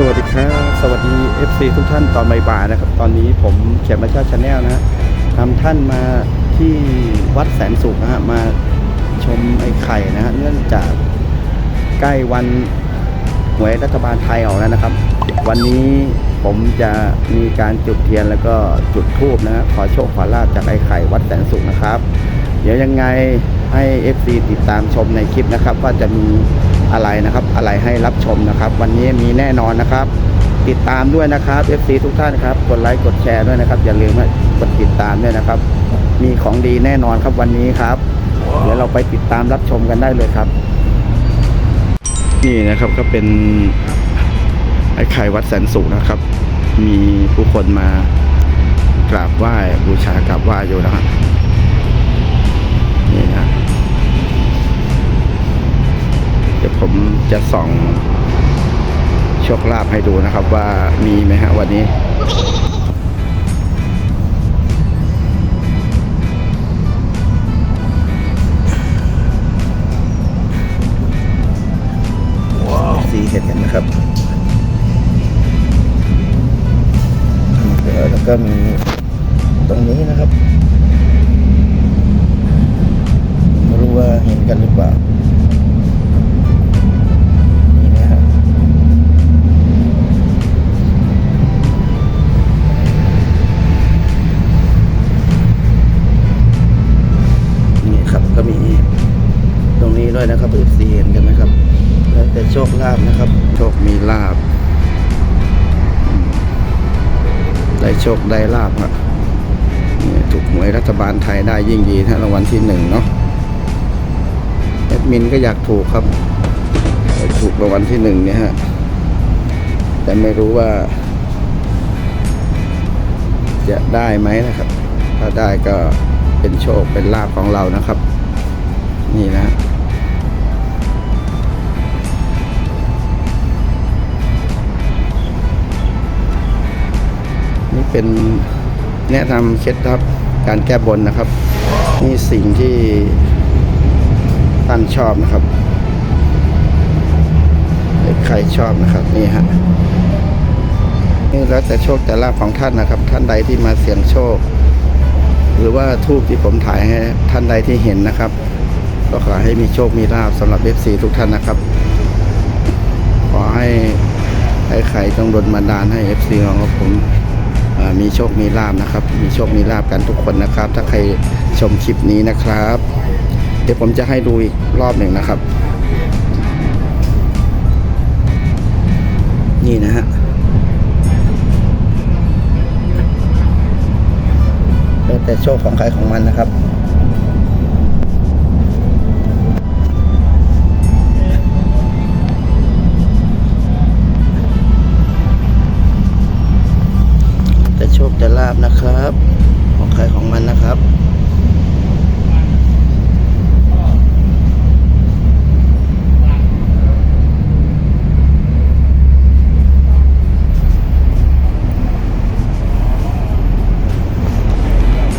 สวัสดีครับ สวัสดี FC ทุกท่านตอนบ่ายๆนะครับ ตอนนี้ผมเขียนมาชาชาแนลนะฮะนำท่านมาที่วัดแสนสุขนะฮะมาชมไอ้ไข่นะฮะเนื่องจากใกล้วันหวยรัฐบาลไทยออกแล้วนะครับ วันนี้ผมจะมีการจุดเทียนแล้วก็จุดธูปนะฮะขอโชคขอลาบจากไอ้ไข่วัดแสนสุขนะครับ เดี๋ยวยังไงให้ FC ติดตามชมในคลิปนะครับว่าจะมี อะไรนะครับ อะไรให้รับชมนะครับ วันนี้มีแน่นอนนะครับ ติดตามด้วยนะครับ FC ทุกท่านครับกดไลค์กดแชร์ด้วยนะครับ อย่าลืมกดติดตามด้วยนะครับ มีของดีแน่นอนครับวันนี้ครับ เดี๋ยวเราไปติดตามรับชมกันได้เลยครับ นี่นะครับก็เป็นไอ้ไข่วัดแสนสุขนะครับ มีผู้คนมากราบไหว้บูชากราบไหว้อยู่นะครับนี่นะ เดี๋ยวผมจะส่องโชคลาภให้ดูนะครับว่ามีไหมฮะวันนี้สีเห็ดกันนะครับ แล้วก็มีตรงนี้นะครับ ไม่รู้ว่าเห็นกันหรือเปล่า มีลาบ ได้โชคได้ลาบครับถูกหวยรัฐบาลไทยได้ยิ่งดีถ้ารางวัลที่หนึ่งเนาะแอดมินก็อยากถูกครับ ถูกรางวัลที่หนึ่งเนี่ยฮะ แต่ไม่รู้ว่า จะได้ไหมนะครับ ถ้าได้ก็เป็นโชคเป็นลาบของเรานะครับ นี่นะ เป็นแนะนำเคล็ดลับการแก้บนนะครับ นี่สิ่งที่ท่านชอบนะครับ ใครชอบนะครับนี่ฮะนี่แล้วแต่โชคแต่ลาภของท่านนะครับ ท่านใดที่มาเสี่ยงโชค หรือว่าทูบที่ผมถ่ายให้ท่านใดที่เห็นนะครับก็ขอให้มีโชคมีลาภสำหรับเอฟซีทุกท่านนะครับ ขอให้ไอ้ไข่จงดลบันดาลให้เอฟซีของผม มีโชคมีลาบนะครับ มีโชคมีลาบกันทุกคนนะครับ ถ้าใครชมคลิปนี้นะครับ เดี๋ยวผมจะให้ดูอีกรอบหนึ่งนะครับ นี่นะฮะแล้วแต่โชคของใครของมันนะครับ แต่ลาบนะครับ ของใครของมันนะครับ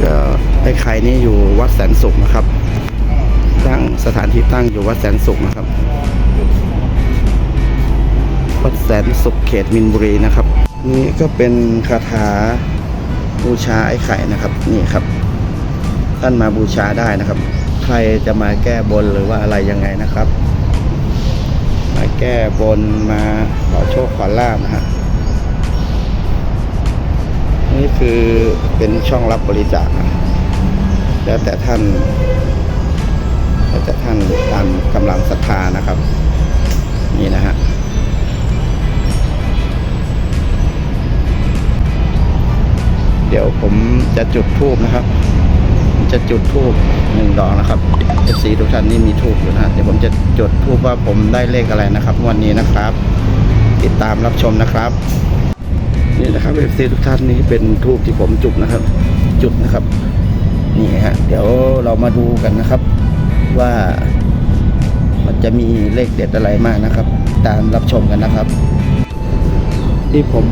ก็ไอ้ไข่นี่อยู่วัดแสนสุขนะครับ ตั้งสถานที่ตั้งอยู่วัดแสนสุขนะครับ วัดแสนสุขเขตมินบุรีนะครับ นี่ก็เป็นคาถา บูชาไอ้ไข่นะครับนี่ครับ ท่านมาบูชาได้นะครับ ใครจะมาแก้บนหรือว่าอะไรยังไงนะครับ มาแก้บนมาขอโชคขอลาบนะฮะนี่คือเป็นช่องรับบริจาคนะแล้วแต่ท่านแล้วแต่ท่านตามกำลังศรัทธานะครับ นี่นะฮะ เดี๋ยวผมจะจุดทูบนะครับ จะจุดทูบหนึ่งดอกนะครับเอฟซีทุกท่านนี่มีทูบอยู่นะเดี๋ยวผมจะจุดทูบว่าผมได้เลขอะไรนะครับวันนี้นะครับ ติดตามรับชมนะครับนี่นะครับเอฟซีทุกท่านนี่เป็นทูบที่ผมจุดนะครับ จุดนะครับนี่ฮะเดี๋ยวเรามาดูกันนะครับ ว่ามันจะมีเลขเด็ดอะไรมากนะครับ ตามรับชมกันนะครับ ที่ผม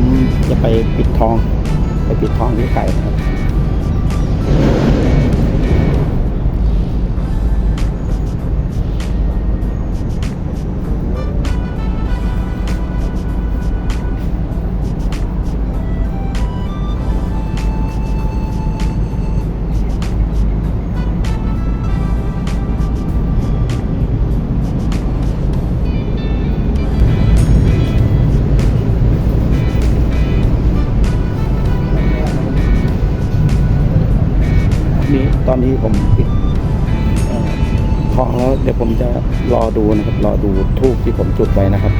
จะไปปิดทอง ไปปิดท้องที่ไก่นะครับ อนนี้ผมปิดเอ่อทองแล้วเดี๋ยวผมจะรอดูนะครับ รอดูทูบที่ผมจุดไว้นะครับ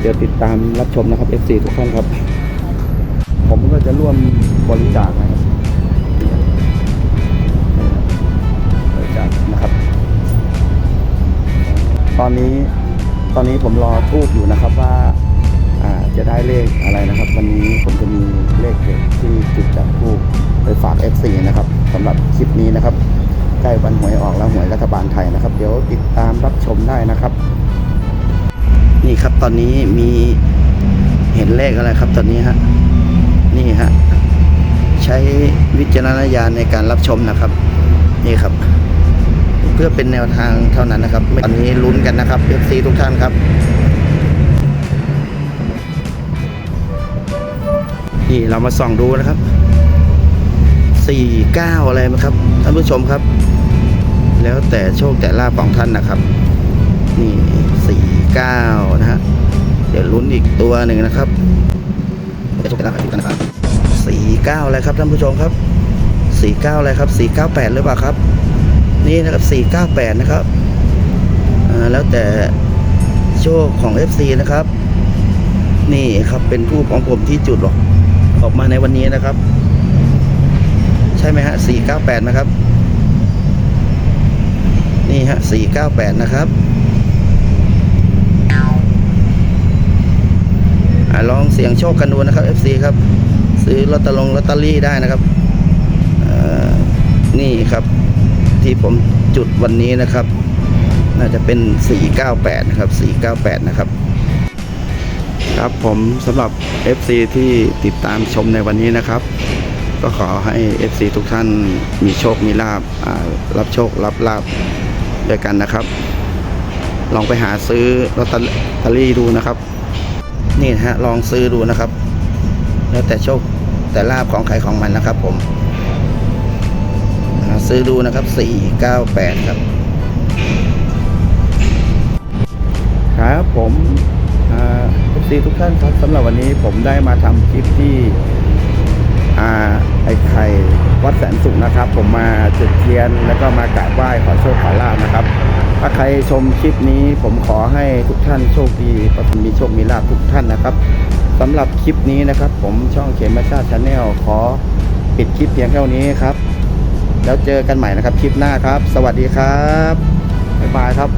เดี๋ยวติดตามรับชมนะครับ FC ทุกท่านครับ ผมก็จะร่วมบริจาคนะครับบริจาคนะครับ ตอนนี้ตอนนี้ผมรอทูบอยู่นะครับว่า จะได้เลขอะไรนะครับ วันนี้ผมจะมีเลขเด็ดที่จุดจากทูบไปฝาก FC นะครับสำหรับคลิปนี้นะครับใกล้วันหวยออกแล้วหวยรัฐบาลไทยนะครับ เดี๋ยวติดตามรับชมได้นะครับ นี่ครับตอนนี้มีเห็นเลขอะไรครับตอนนี้ฮะนี่ฮะใช้วิจารณญาณในการรับชมนะครับ นี่ครับ เพื่อเป็นแนวทางเท่านั้นนะครับตอนนี้ลุ้นกันนะครับ FC ทุกท่านครับ นี่เรามาส่องดูนะครับสี่เก้าอะไรมั้งครับท่านผู้ชมครับ แล้วแต่โชคแต่ลาภของท่านนะครับ นี่สี่เก้านะฮะเดี๋ยวลุ้นอีกตัวหนึ่งนะครับแต่โชคแต่ลาภอีกนะครับสี่เก้าอะไรครับท่านผู้ชมครับสี่เก้าอะไรครับสี่เก้าแปดหรือเปล่าครับ นี่นะครับสี่เก้าแปดนะครับอ่าแล้วแต่โชคของ FC นะครับ นี่ครับเป็นทูปของผมที่จุดหรอก ออกมาในวันนี้นะครับ ใช่ไหมฮะสี่เก้าแปดนะครับ นี่ฮะสี่เก้าแปดนะครับอลองเสี่ยงโชคกันดูนะครับ FC ครับ ซื้อลอตเตอรี่ลอตเตอรี่ได้นะครับนี่ครับที่ผมจุดวันนี้นะครับ น่าจะเป็น 498 นะครับ 498 นะครับ ครับผมสำหรับ FC ที่ติดตามชมในวันนี้นะครับ ก็ขอให้ FC ทุกท่านมีโชคมีลาบรับโชครับลาบด้วยกันนะครับ ลองไปหาซื้อลอตเตอรี่ดูนะครับ นี่นะฮะลองซื้อดูนะครับ แล้วแต่โชคแต่ลาบของใครของมันนะครับ ผมซื้อดูนะครับ 498 ครับ ครับผม อ่าซีทุกท่านครับสำหรับวันนี้ผมได้มาทำคลิปที่อาไอ้ไข่วัดแสนสุขนะครับ ผมมาจุดเทียนแล้วก็มากราบไหว้ขอโชคขอลาบนะครับ ถ้าใครชมคลิปนี้ผมขอให้ทุกท่านโชคดีประมีโชคมีลาบทุกท่านนะครับสำหรับคลิปนี้นะครับ ผมช่องเขมชาติชาแนลขอปิดคลิปเพียงเท่านี้ครับ แล้วเจอกันใหม่นะครับคลิปหน้าครับ สวัสดีครับบ๊ายบายครับ